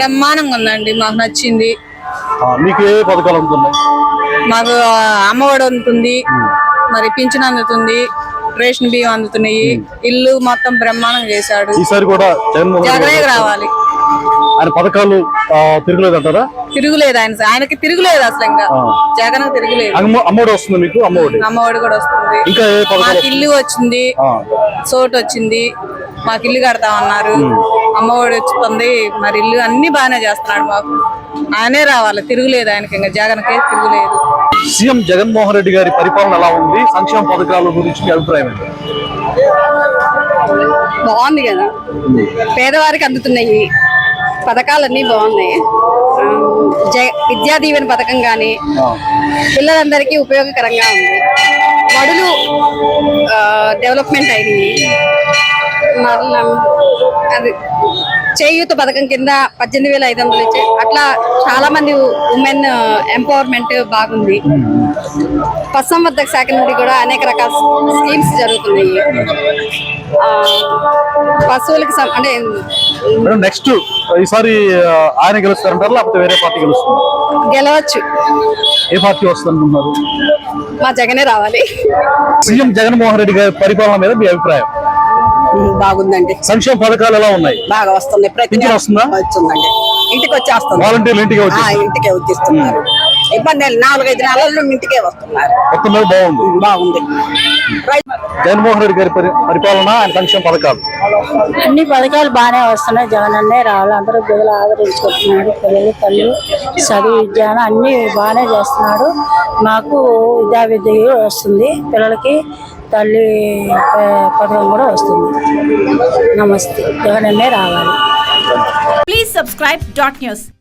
బ్రహ్మాండంగా ఉందండి మాకు నచ్చింది. మీకు ఏ పథకాలు అందుతున్నాయి? మాకు అమ్మఒడి అందుతుంది మరి పింఛన్ అందుతుంది రేషన్ బియ్యం అందుతున్నాయి. ఇల్లు మొత్తం బ్రహ్మాండంగా చేశాడు. ఈసారి కూడా జగనే రావాలి. ఆయన పథకాలు ఆ, తిరగలేదంటారా? తిరుగులేదు ఆయన. ఆయనకి తిరుగులేదు అసలు ఇంకా. జగన్ తిరుగులేదు. అమ్మ- అమ్మఒడి వస్తుంది మీకు? అమ్మఒడి అమ్మఒడి కూడా వస్తుంది. ఇంకా మాకు ఇల్లు వచ్చింది. చోటు వచ్చింది. మాకు ఇల్లు కడతామన్నారు అమ్మఒడి వస్తుంది. మరి ఇల్లు అన్ని బాగానే చేస్తున్నాడు మాకు. ఆయనే రావాలి. తిరుగులేదు ఆయనకి ఇంకా. జగన్కే తిరుగులేదు. సీఎం జగన్మోహన్ రెడ్డి గారి పరిపాలన ఎలా ఉంది? సంక్షేమ పథకాల గురించి మీ అభిప్రాయం ఏంటి? బాగుంది కదా. పేదవారికి అందుతున్నాయి. పథకాలన్నీ బాగున్నాయి. విద్యా దీవెన పథకం కానీ పిల్లలందరికీ ఉపయోగకరంగా ఉంది. బడులు డెవలప్మెంట్ అయినాయి. మరలా అది చేయూత పథకం కింద పద్దెనిమిది వేల ఐదు వందలు ఇచ్చే అట్లా చాలా మంది ఉమెన్ ఎంపవర్మెంట్ బాగుంది. పశుసంవర్ధక శాఖ నుండి కూడా అనేక రకాల స్కీమ్స్ జరుగుతున్నాయి. పశువులకు అంటే మేడం నెక్స్ట్ ఈసారి ఆయన గెలుస్తారంటారా లేకపోతే వేరే పార్టీ గెలుస్తుంది? గెలవచ్చు. ఏ పార్టీ వస్తుంది అనుకుంటున్నారు మా జగనే రావాలి. సీఎం జగన్మోహన్ రెడ్డి గారి పరిపాలన మీద మీ అభిప్రాయం? బాగుందండి. సంక్షేమ పథకాలు ఎలా ఉన్నాయి? బాగా వస్తుంది ప్రతి వస్తుందా? వస్తుందండి. ఇంటికి వచ్చేస్తుంది వాలంటీర్లు ఇంటికి ఇంటికే వచ్చేస్తున్నారు. ఇబ్బంది. నాలుగైదు నెలల్లో ఇంటికే వస్తున్నారు. బాగుంది. బాగుంది. జగన్మోహన్ రెడ్డి గారి పరి- పరిపాలన ఆయన సంక్షేమ పథకాలు. అన్ని పథకాలు బాగానే వస్తున్నాయి. జగన్ అన్నే రావాలి. అందరూ పిల్లలు ఆదరించుకుంటున్నాడు పిల్లలు తల్లి చదువు విద్యానం అన్ని బాగానే చేస్తున్నాడు. మాకు విద్యా విద్య వస్తుంది. పిల్లలకి తల్లి పథకం కూడా వస్తుంది. నమస్తే. జగన్ అన్నే రావాలి. Please subscribe dot news.